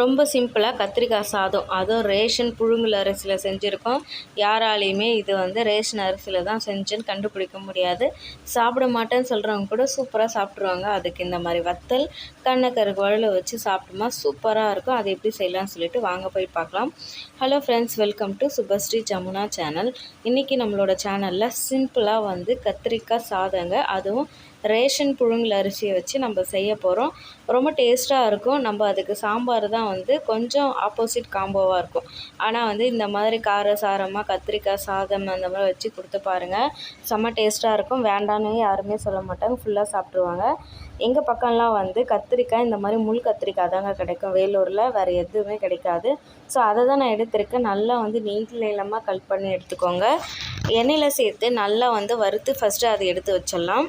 ரொம்ப சிம்பிளாக கத்திரிக்காய் சாதம். அதுவும் ரேஷன் புழுங்கல் அரிசியில் செஞ்சுருக்கோம். யாராலையுமே இது வந்து ரேஷன் அரிசியில் தான் செஞ்சுன்னு கண்டுபிடிக்க முடியாது. சாப்பிட மாட்டேன்னு சொல்கிறவங்க கூட சூப்பராக சாப்பிட்ருவாங்க அதுக்கு இந்த மாதிரி வத்தல் கண்ணக்கரு குழல வச்சு சாப்பிட்டோமா சூப்பராக இருக்கும். அதை எப்படி செய்யலாம்னு சொல்லிட்டு வாங்க போய் பார்க்கலாம். Hello friends welcome to Subhasri Jamuna channel இன்றைக்கி நம்மளோட சேனலில் சிம்பிளாக வந்து கத்திரிக்காய் சாதங்க அதுவும் ரேஷன் புழுங்கல் அரிசியை வச்சு நம்ம செய்ய போகிறோம் ரொம்ப டேஸ்ட்டாக இருக்கும். நம்ம அதுக்கு சாம்பார் தான் வந்து கொஞ்சம் ஆப்போசிட் காம்போவாக இருக்கும். ஆனால் வந்து இந்த மாதிரி கார சாரமாக கத்திரிக்காய் சாதம் அந்த மாதிரி வச்சு கொடுத்து பாருங்கள் செம்ம டேஸ்ட்டாக இருக்கும். வேண்டான்னு யாருமே சொல்ல மாட்டாங்க. ஃபுல்லாக சாப்பிட்ருவாங்க எங்கள் பக்கம்லாம் வந்து கத்திரிக்காய் இந்த மாதிரி முள் கத்திரிக்காய் தாங்க கிடைக்கும். வேலூரில் வேறு எதுவுமே கிடைக்காது. ஸோ அதை தான் நான் எடுத்திருக்கேன். நல்லா வந்து நீட் நீளமாக கட் பண்ணி எடுத்துக்கோங்க. எண்ணெயில் சேர்த்து நல்லா வந்து வறுத்து ஃபஸ்ட்டு அதை எடுத்து வச்சிடலாம்.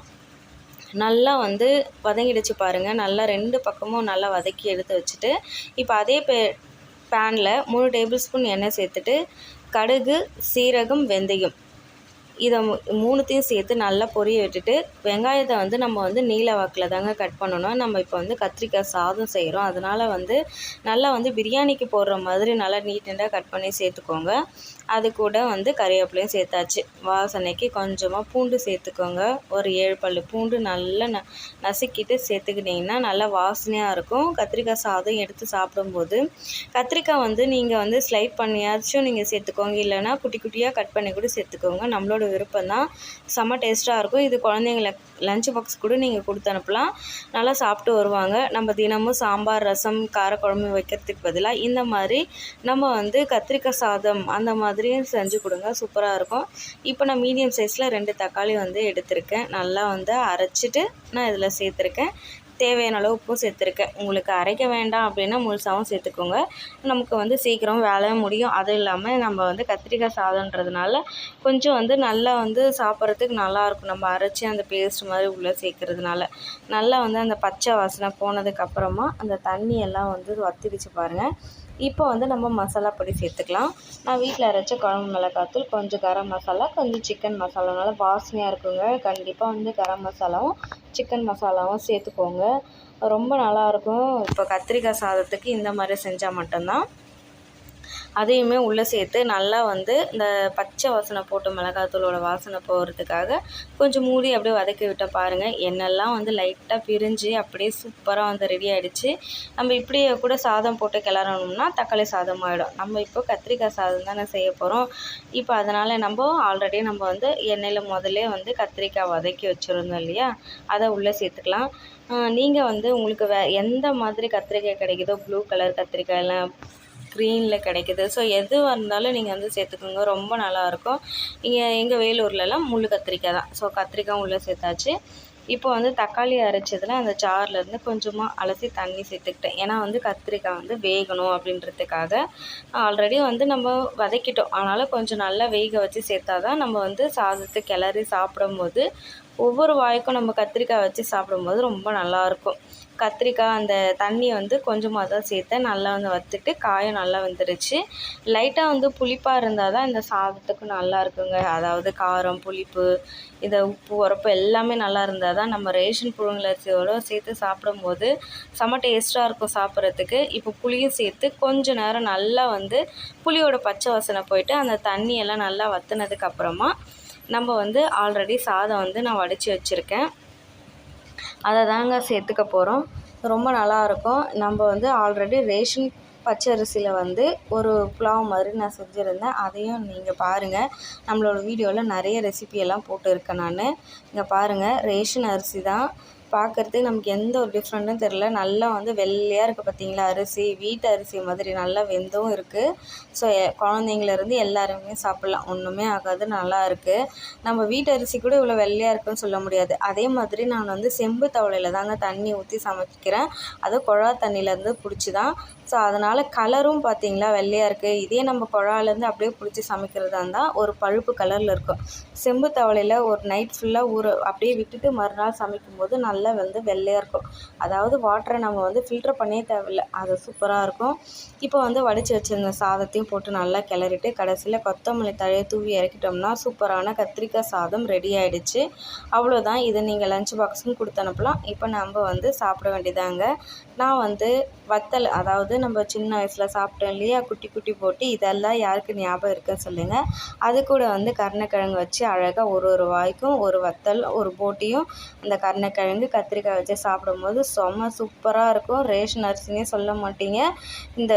நல்லா வந்து வதங்கிடுச்சு பாருங்கள் நல்லா ரெண்டு பக்கமும் நல்லா வதக்கி எடுத்து வச்சுட்டு இப்போ அதே பே பேனில் மூணு டேபிள் ஸ்பூன் எண்ணெய் சேர்த்துட்டு கடுகு சீரகம் வெந்தயம் இதை மூணுத்தையும் சேர்த்து நல்லா பொரிய விட்டுட்டு வெங்காயத்தை வந்து நம்ம வந்து நீல வாக்கில் தாங்க கட் பண்ணணும். நம்ம இப்போ வந்து கத்திரிக்காய் சாதம் செய்கிறோம் அதனால் வந்து நல்லா வந்து பிரியாணிக்கு போடுற மாதிரி நல்லா நீட் நீட்டாக கட் பண்ணி சேர்த்துக்கோங்க. அது கூட வந்து கறிவேப்பிலையும் சேர்த்தாச்சு. வாசனைக்கு கொஞ்சமாக பூண்டு சேர்த்துக்கோங்க. ஒரு ஏழு பல் பூண்டு நல்லா ந நசுக்கிட்டு சேர்த்துக்கிட்டிங்கன்னா நல்லா வாசனையாக இருக்கும். கத்திரிக்காய் சாதம் எடுத்து சாப்பிடும்போது கத்திரிக்காய் வந்து நீங்கள் வந்து ஸ்லைட் பண்ணியாச்சும் நீங்கள் சேர்த்துக்கோங்க. இல்லைனா குட்டி குட்டியாக கட் பண்ணி கூட சேர்த்துக்கோங்க. நம்மளோட விருப்பம் தான் செம்ம டேஸ்ட்டாக இருக்கும். இது குழந்தைங்கள லஞ்ச் பாக்ஸ் கூட நீங்கள் கொடுத்து அனுப்பலாம். நல்லா சாப்பிட்டு வருவாங்க. நம்ம தினமும் சாம்பார் ரசம் காரக்குழம்பு வைக்கிறதுக்கு பதிலாக இந்த மாதிரி நம்ம வந்து கத்திரிக்காய் சாதம் அந்த மாதிரியும் செஞ்சு கொடுங்க. சூப்பராக இருக்கும். இப்போ நான் மீடியம் சைஸில் ரெண்டு தக்காளி வந்து எடுத்திருக்கேன். நல்லா வந்து அரைச்சிட்டு நான் இதில் சேர்த்துருக்கேன். தேவையான அளவு உப்பும் சேர்த்துருக்கேன் உங்களுக்கு அரைக்க வேண்டாம் அப்படின்னா முழுசாகவும் சேர்த்துக்கோங்க. நமக்கு வந்து சீக்கிரம் வேலை முடியும். அதுவும் இல்லாமல் நம்ம வந்து கத்திரிக்காய் சாதன்றதுனால கொஞ்சம் வந்து நல்லா வந்து சாப்பிட்றதுக்கு நல்லாயிருக்கும் நம்ம அரைச்சி அந்த பேஸ்ட் மாதிரி உள்ளே சேர்க்கறதுனால. நல்லா வந்து அந்த பச்சை வாசனை போனதுக்கப்புறமா அந்த தண்ணி எல்லாம் வந்து வத்திடுச்சு பாருங்கள் இப்போ வந்து நம்ம மசாலா பொடி சேர்த்துக்கலாம். நான் வீட்டில் அரைச்ச குழம்பு மிளகாத்தூள் கொஞ்சம் கரம் மசாலா கொஞ்சம் சிக்கன் மசாலானால வாசனையாக இருக்குங்க. கண்டிப்பாக வந்து கரம் மசாலாவும் சிக்கன் மசாலாவும் சேர்த்துக்கோங்க. ரொம்ப நல்லாயிருக்கும் இப்போ கத்திரிக்காய் சாதத்துக்கு இந்த மாதிரி செஞ்சால் மட்டும்தான். அதையுமே உள்ளே சேர்த்து நல்லா வந்து இந்த பச்சை வாசனை போட்டு மிளகாத்தூளோட வாசனை போகிறதுக்காக கொஞ்சம் மூடி அப்படியே வதக்கி விட்ட பாருங்கள் எண்ணெய்லாம் வந்து லைட்டாக பிரிஞ்சு அப்படியே சூப்பராக வந்து ரெடி ஆகிடுச்சு நம்ம இப்படியே கூட சாதம் போட்டு கிளறணும்னா தக்காளி சாதம் ஆகிடும் நம்ம இப்போ கத்திரிக்காய் சாதம் தானே செய்ய போகிறோம் இப்போ அதனால் நம்ம ஆல்ரெடி நம்ம வந்து எண்ணெயில் முதல்ல வந்து கத்திரிக்காய் வதக்கி வச்சுருந்தோம் இல்லையா? அதை உள்ளே சேர்த்துக்கலாம். நீங்கள் வந்து உங்களுக்கு வே எந்த மாதிரி கத்திரிக்காய் கிடைக்குதோ ப்ளூ கலர் கத்திரிக்காயெல்லாம் க்ரீனில் கிடைக்கிது. ஸோ எதுவாக இருந்தாலும் நீங்கள் வந்து சேர்த்துக்கோங்க. ரொம்ப நல்லாயிருக்கும். இங்கே எங்கள் வேலூர்லலாம் முள் கத்திரிக்காய் தான். ஸோ கத்திரிக்காய் உள்ளே சேர்த்தாச்சு. இப்போ வந்து தக்காளி அரைச்சதில் அந்த சார்லேருந்து கொஞ்சமாக அலசி தண்ணி சேர்த்துக்கிட்டேன். ஏன்னா வந்து கத்திரிக்காய் வந்து வேகணும் அப்படின்றதுக்காக. ஆல்ரெடி வந்து நம்ம வதக்கிட்டோம். அதனால் கொஞ்சம் நல்லா வேக வச்சு சேர்த்தா தான் நம்ம வந்து சாதத்தை கிளறி சாப்பிடும்போது ஒவ்வொரு வாய்க்கும் நம்ம கத்திரிக்காய் வச்சு சாப்பிடும்போது ரொம்ப நல்லாயிருக்கும். கத்திரிக்காய் அந்த தண்ணி வந்து கொஞ்சமாக தான் சேர்த்தேன். நல்லா வந்து வற்றுட்டு காயம் நல்லா வந்துடுச்சு லைட்டாக வந்து புளிப்பாக இருந்தால் தான் இந்த சாதத்துக்கு நல்லா இருக்குங்க. அதாவது காரம் புளிப்பு இந்த உப்பு உரப்பு எல்லாமே நல்லா இருந்தால் தான் நம்ம ரேஷன் புழுங்கலரிசியோட சேர்த்து சாப்பிடும்போது செம்ம டேஸ்ட்டாக இருக்கும் சாப்பிட்றதுக்கு. இப்போ புளியும் சேர்த்து கொஞ்சம் நேரம் நல்லா வந்து புளியோட பச்சை வாசனை போயிட்டு அந்த தண்ணியெல்லாம் நல்லா வற்றுனதுக்கப்புறமா நம்ம வந்து ஆல்ரெடி சாதம் வந்து நான் வடித்து வச்சுருக்கேன். அதை தாங்க சேர்த்துக்க போகிறோம் ரொம்ப நல்லாயிருக்கும். நம்ம வந்து ஆல்ரெடி ரேஷன் பச்சை அரிசியில் வந்து ஒரு புலாவ் மாதிரி நான் செஞ்சுருந்தேன். அதையும் நீங்கள் பாருங்கள் நம்மளோட வீடியோவில் நிறைய ரெசிபியெல்லாம் போட்டு இருக்கேன் நான். இங்கே பாருங்கள் ரேஷன் அரிசி தான். பார்க்குறதுக்கு நமக்கு எந்த ஒரு டிஃப்ரெண்ட்டும் தெரில நல்லா வந்து வெள்ளையாக இருக்குது பார்த்தீங்களா அரிசி வீட்டு அரிசி மாதிரி நல்லா வெந்தும் இருக்குது ஸோ குழந்தைங்கலேருந்து எல்லாருமே சாப்பிட்லாம். ஒன்றுமே ஆகாது நல்லா இருக்குது நம்ம வீட்டு அரிசி கூட இவ்வளோ வெள்ளையாக இருக்குன்னு சொல்ல முடியாது. அதே மாதிரி நான் வந்து செம்பு தவளையில் தாங்க தண்ணி ஊற்றி சமைக்கிறேன். அதுவும் குழா தண்ணியிலேருந்து பிடிச்சி தான் ஸோ அதனால் கலரும் பார்த்திங்களா? வெள்ளையாக இருக்குது இதே நம்ம குழாலேருந்து அப்படியே பிடிச்சி சமைக்கிறதா இருந்தால் ஒரு பழுப்பு கலரில் இருக்கும். செம்பு தவளையில் ஒரு நைட் ஃபுல்லாக ஊற அப்படியே விட்டுட்டு மறுநாள் சமைக்கும்போது நல்லா வந்து வெள்ளையாக இருக்கும். அதாவது வாட்டரை நம்ம வந்து ஃபில்டர் பண்ணே தேவையில்ல. அது சூப்பராக இருக்கும். இப்போ வந்து வடித்து வச்சுருந்த சாதத்தையும் போட்டு நல்லா கிளறிட்டு கடைசியில் கொத்தமல்லி தழையை தூவி இறக்கிட்டோம்னா சூப்பரான கத்திரிக்காய் சாதம் ரெடி ஆகிடுச்சு அவ்வளோதான் இதை நீங்கள் லஞ்ச் பாக்ஸும் கொடுத்து அனுப்பலாம். இப்போ நம்ம வந்து சாப்பிட வேண்டியதாங்க. நான் வந்து வத்தல் அதாவது நம்ம சின்ன வயசில் சாப்பிட்டோம் இல்லையா? குட்டி குட்டி போட்டு இதெல்லாம் யாருக்கு ஞாபகம் இருக்குன்னு சொல்லுங்கள் அது கூட வந்து கருணக்கிழங்கு வச்சு அழகாக ஒரு ஒரு வாய்க்கும் ஒரு வத்தல் ஒரு போட்டியும் அந்த கருணக்கிழங்கு கத்திரிக்காய் வச்சு சாப்பிடும்போது செம்ம சூப்பராக இருக்கும். ரேஷன் அரிசினே சொல்ல மாட்டீங்க. இந்த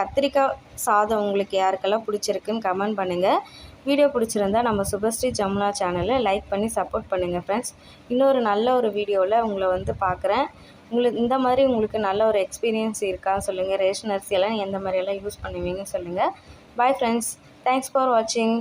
கத்திரிக்காய் சாதம் உங்களுக்கு யாருக்கெல்லாம் பிடிச்சிருக்குன்னு கமெண்ட் பண்ணுங்கள் வீடியோ பிடிச்சிருந்தா நம்ம சுபஸ்ரீ ஜமுனா சேனலை லைக் பண்ணி சப்போர்ட் பண்ணுங்கள் ஃப்ரெண்ட்ஸ் இன்னொரு நல்ல ஒரு வீடியோவில் உங்களை வந்து பார்க்குறேன் உங்களுக்கு இந்த மாதிரி உங்களுக்கு நல்ல ஒரு எக்ஸ்பீரியன்ஸ் இருக்கா சொல்லுங்கள் ரேஷன் அரிசியெல்லாம் எந்த மாதிரியெல்லாம் யூஸ் பண்ணுவீங்கன்னு சொல்லுங்கள் பாய் ஃப்ரெண்ட்ஸ் தேங்க்ஸ் ஃபார் வாட்சிங்